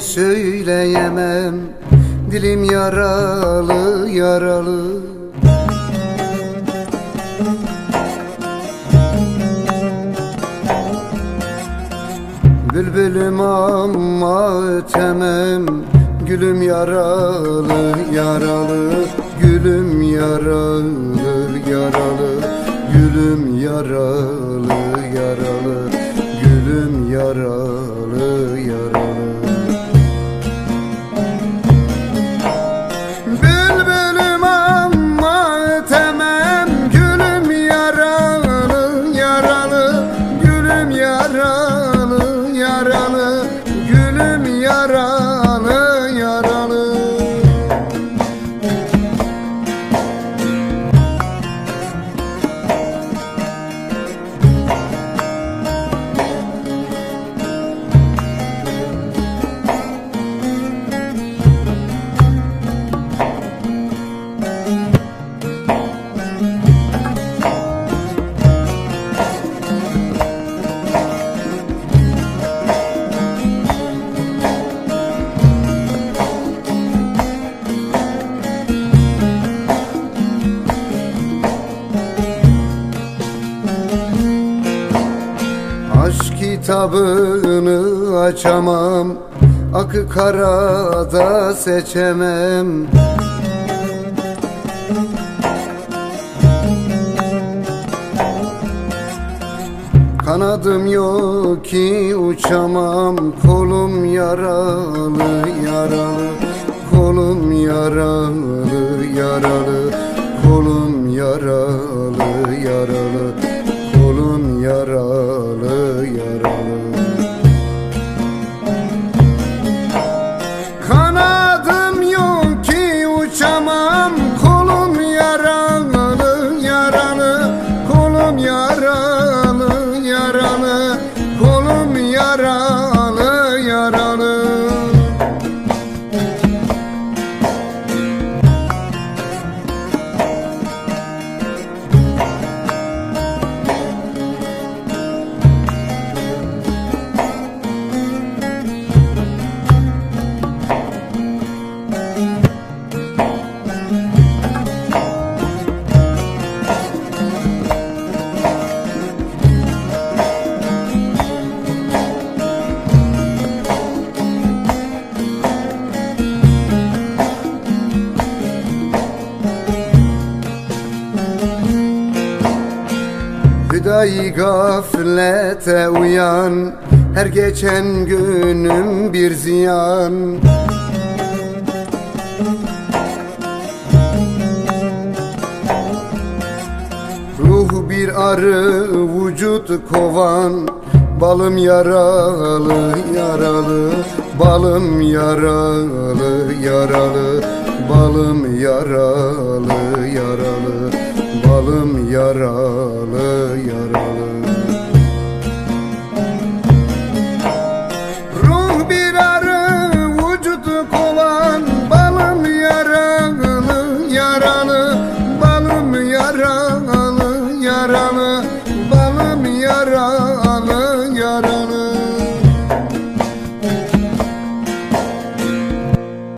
söyleyemem. Dilim yaralı yaralı. Bülbülüm ama ötemem. Gülüm yaralı yaralı. Gülüm yaralı yaralı. Gülüm yaralı yaralı. Gülüm yaralı kitabını açamam. Akı karada seçemem. Kanadım yok ki uçamam. Kolum yaralı yaralı. Kolum yaralı yaralı. Kolum yaralı yaralı. Kolum yaralı yaralı Hüdayi gaflete uyan Her geçen günüm bir ziyan. Ruh bir arı vücut kovan Balım yaralı yaralı Balım yaralı yaralı Balım yaralı yaralı Yaralı yaralı yaralı. Ruh bir arı vücudu kolan Balım yaralı yaralı. Balım yaralı yaralı. Balım yaralı.